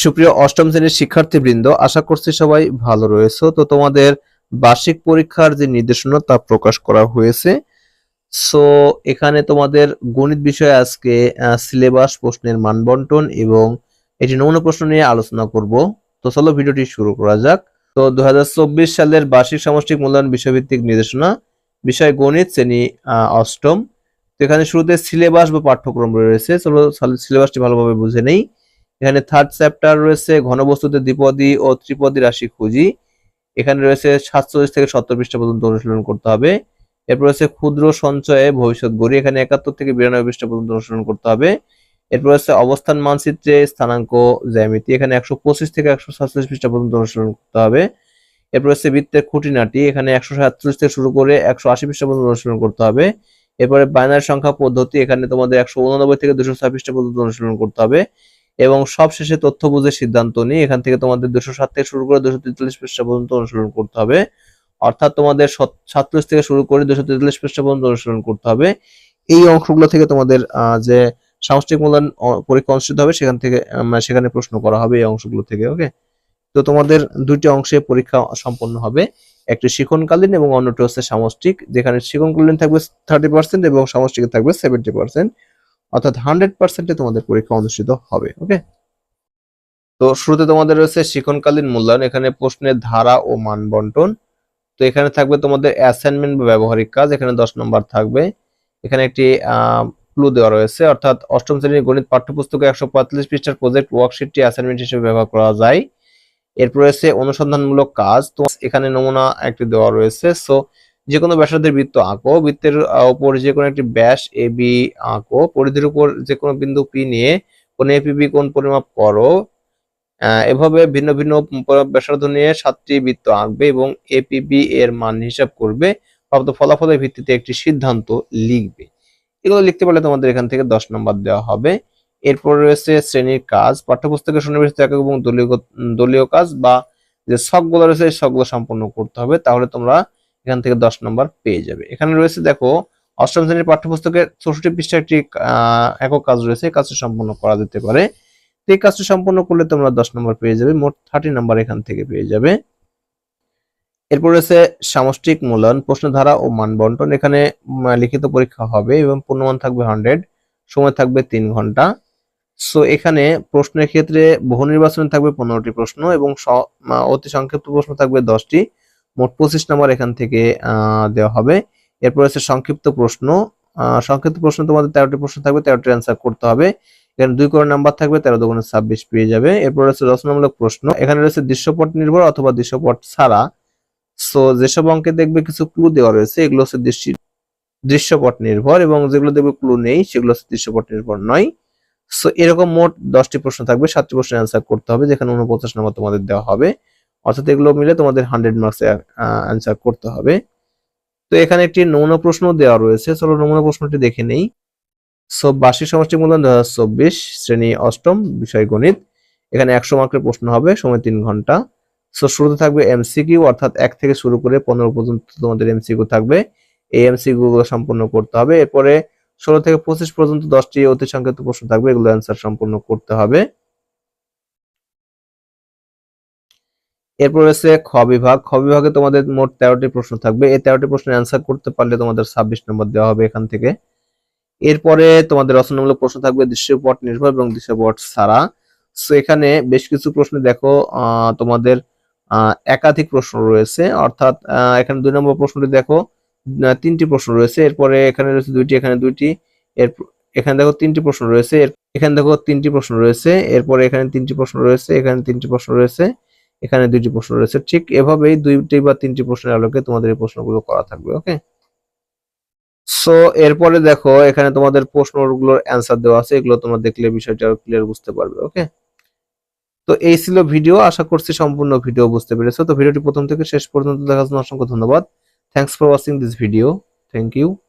সুপ্রিয় অষ্টম শ্রেণির শিক্ষার্থীবৃন্দ, আশা করছি সবাই ভালো রয়েছে। তো তোমাদের বার্ষিক পরীক্ষার যে নির্দেশনা, তা প্রকাশ করা হয়েছে। সো এখানে তোমাদের গণিত বিষয়ে আজকে সিলেবাস প্রশ্নের মানবন্টন এবং এটি নমুনা প্রশ্ন নিয়ে আলোচনা করব। তো চলো ভিডিওটি শুরু করা যাক। তো দুই হাজার চব্বিশ সালের বার্ষিক সামষ্টিক মূল্যায়ন বিষয়ভিত্তিক নির্দেশনা, বিষয় গণিত, শ্রেণি অষ্টম। তো এখানে শুরুতে সিলেবাস বা পাঠ্যক্রম রয়েছে। চলো সিলেবাসটি ভালোভাবে বুঝে নেই। এখানে থার্ড চ্যাপ্টার রয়েছে, ঘনবস্তুতে দ্বিপদী ও ত্রিপদী রাশি খুঁজি। এখানে রয়েছে সাতচল্লিশ থেকে সত্তর পৃষ্ঠা পর্যন্ত অনুশীলন করতে হবে। এরপর রয়েছে ক্ষুদ্র সঞ্চয়ে ভবিষ্যৎ গড়ি। এখানে একাত্তর থেকে বিরানব্বই পৃষ্ঠা পর্যন্ত অনুশীলন করতে হবে। এরপর রয়েছে অবস্থান মানচিত্রে স্থানাঙ্ক জ্যামিতি। এখানে একশো পঁচিশ থেকে একশো সাতচল্লিশ পৃষ্ঠা পর্যন্ত অনুশীলন করতে হবে। এরপর রয়েছে বৃত্তের খুঁটিনাটি। এখানে একশো সাতচল্লিশ থেকে শুরু করে একশো আশি পৃষ্ঠা পর্যন্ত অনুশীলন করতে হবে। এরপরে বাইনারি সংখ্যা পদ্ধতি। এখানে তোমাদের একশো উননব্বই থেকে দুশো পৃষ্ঠা পর্যন্ত অনুশীলন করতে হবে। এবং সবশেষে তথ্য বুঝে সিদ্ধান্ত নিয়ে এখান থেকে তোমাদের দুশো সাত থেকে শুরু করে দুশো তেতাল্লিশ পৃষ্ঠা পর্যন্ত অনুসরণ করতে হবে। অর্থাৎ তোমাদের সাতচল্লিশ থেকে শুরু করে দুশো তেতাল্লিশ পৃষ্ঠা পর্যন্ত অনুসরণ করতে হবে। এই অংশগুলো থেকে তোমাদের যে সামষ্টিক মূল্যায়ন পরীক্ষা অনুষ্ঠিত হবে সেখান থেকে আম, সেখানে প্রশ্ন করা হবে এই অংশগুলো থেকে ওকে? তো তোমাদের দুইটি অংশে পরীক্ষা সম্পন্ন হবে। একটি শিখনকালীন এবং অন্যটি হচ্ছে সামষ্টিক যেখানে শিখনকালীন থাকবে থার্টি পার্সেন্ট এবং সামষ্টিকে থাকবে সেভেন্টি পার্সেন্ট অর্থাৎ হান্ড্রেড পার্সেন্টে তোমাদের পরীক্ষা অনুষ্ঠিত হবে ওকে তো শুরুতে তোমাদের রয়েছে শিক্ষণকালীন মূল্যায়ন, এখানে প্রশ্নের ধারা ও মান বন্টন। তো এখানে থাকবে তোমাদের অ্যাসাইনমেন্ট বা ব্যবহারিক কাজ, এখানে দশ নম্বর থাকবে। এখানে একটি ক্লু দেওয়া রয়েছে, অর্থাৎ অষ্টম শ্রেণির গণিত পাঠ্যপুস্তকে একশো পঁয়তাল্লিশ পৃষ্ঠার প্রজেক্ট ওয়ার্কশিটটি অ্যাসাইনমেন্ট হিসেবে ব্যবহার করা যায়। এরপর রয়েছে অনুসন্ধানমূলক কাজ তো এখানে নমুনা একটি দেওয়া রয়েছে। সো যে কোনো ব্যাসার্ধের বৃত্ত আঁকো বৃত্তের উপর যে কোনো একটি ব্যাস এ, বি, আঁকো পরিধির উপর যে কোনো বিন্দু পি নিয়ে কোন এপিবি কোন পরিমাপ করো। এভাবে ভিন্ন ভিন্ন ব্যাসার্ধ নিয়ে সাতটি বৃত্ত আঁকবে এবং এপিবি এর মান হিসাব করবে। প্রাপ্ত ফলাফলের ভিত্তিতে একটি সিদ্ধান্ত লিখবে। এগুলো লিখতে পারলে তোমাদের এখান থেকে দশ নম্বর দেওয়া হবে। এরপর রয়েছে শ্রেণির কাজ। পাঠ্যপুস্তকের সন্নিবেশিত একক এবং দলীয় দলীয় কাজ বা যে শখগুলো রয়েছে শখগুলো সম্পন্ন করতে হবে। তাহলে তোমরা এখান থেকে দশ নম্বর পেয়ে যাবে। এখানে রয়েছে, দেখো, অষ্টম শ্রেণির পাঠ্যপুস্তকের চৌষট্টি পৃষ্ঠা একটি একক কাজ রয়েছে, এই কাজটি সম্পন্ন করা যেতে পারে। এই কাজটি সম্পন্ন করলে তোমরা দশ নম্বর পেয়ে যাবে, মোট থার্টি নাম্বার এখান থেকে পেয়ে যাবে। এরপর রয়েছে সামষ্টিক মূল্যায়ন প্রশ্ন ধারা ও মান বন্টন এখানে লিখিত পরীক্ষা হবে এবং পূর্ণমান থাকবে হান্ড্রেড সময় থাকবে তিন ঘণ্টা। সো এখানে প্রশ্নের ক্ষেত্রে বহু নির্বাচনে থাকবে পনেরোটি প্রশ্ন এবং অতি সংক্ষিপ্ত প্রশ্ন থাকবে দশটি। মোট পঁচিশ নাম্বার এখান থেকে দেওয়া হবে। এরপর আছে সংক্ষিপ্ত প্রশ্ন। সংক্ষিপ্ত প্রশ্ন, তোমাদের তেরোটি প্রশ্ন থাকবে, তেরোটি অ্যান্সার করতে হবে। এখানে দুই করে নাম্বার থাকবে, তেরো দুগুণে ছাব্বিশ পেয়ে যাবে। এরপর রয়েছে রচনামূলক প্রশ্ন। এখানে রয়েছে দৃশ্যপট নির্ভর অথবা দৃশ্যপট ছাড়া। সো যেসব অঙ্কে দেখবে কিছু ক্লু দেওয়া রয়েছে, এগুলো হচ্ছে দৃষ্টি, দৃশ্যপট নির্ভর এবং যেগুলো দেখবে ক্লু নেই, সেগুলো হচ্ছে দৃশ্যপট নির্ভর নয়। সো এরকম মোট দশটি প্রশ্ন থাকবে, সাতটি প্রশ্নের অ্যান্সার করতে হবে, যেখানে উনপঞ্চাশ নম্বর তোমাদের দেওয়া হবে। অর্থাৎ এগুলো মিলে তোমাদের হান্ড্রেড মার্কস অ্যান্সার করতে হবে। তো এখানে একটি নমুনা প্রশ্ন দেওয়া রয়েছে। চলো নমুনা প্রশ্নটি দেখে নেই। সো বার্ষিক সমষ্টি মূল্যায়ন দু হাজার চব্বিশ, শ্রেণি অষ্টম, বিষয় গণিত। এখানে একশো মার্কের প্রশ্ন হবে, সময় তিন ঘণ্টা। সো শুরুতে থাকবে এমসিকিউ অর্থাৎ এক থেকে শুরু করে পনেরো পর্যন্ত তোমাদের এমসিকিউ থাকবে। এই এমসিকিউ গুলো সম্পূর্ণ করতে হবে। এরপরে ষোলো থেকে পঁচিশ পর্যন্ত দশটি অতি সংক্ষিপ্ত প্রশ্ন থাকবে। এগুলো অ্যান্সার সম্পূর্ণ করতে হবে। এরপর রয়েছে খ বিভাগ। খ বিভাগে তোমাদের মোট তেরোটি প্রশ্ন থাকবে। এই তেরোটি প্রশ্নের অ্যান্সার করতে পারলে তোমাদের ছাব্বিশ নম্বর দেওয়া হবে এখান থেকে। এরপরে তোমাদের রচনামূলক প্রশ্ন থাকবে দৃশ্যপট নির্ভর এবং দৃশ্যপট ছাড়া সো এখানে বেশ কিছু প্রশ্ন দেখো তোমাদের একাধিক প্রশ্ন রয়েছে। অর্থাৎ এখানে দুই নম্বর প্রশ্নটি দেখো তিনটি প্রশ্ন রয়েছে। এরপরে এখানে রয়েছে দুইটি, এখানে দুইটি। এর, এখানে দেখো তিনটি প্রশ্ন রয়েছে। এখানে দেখো তিনটি প্রশ্ন রয়েছে। এরপরে এখানে তিনটি প্রশ্ন রয়েছে, এখানে তিনটি প্রশ্ন রয়েছে। এখানে দুইটি প্রশ্ন রয়েছে। ঠিক এভাবেই দুইটি বা তিনটি প্রশ্নের আলোকে তোমাদের এই প্রশ্নগুলো করা থাকবে, ওকে? সো এরপরে দেখো, এখানে তোমাদের প্রশ্নগুলোর অ্যান্সার দেওয়া আছে, এগুলো তোমরা দেখলে বিষয়টা ক্লিয়ার বুঝতে পারবে, ওকে? তো এই ছিল ভিডিও আশা করছি সম্পূর্ণ ভিডিও বুঝতে পেরেছ। তো ভিডিওটি প্রথম থেকে শেষ পর্যন্ত দেখার জন্য অসংখ্য ধন্যবাদ। Thanks for watching this video thank you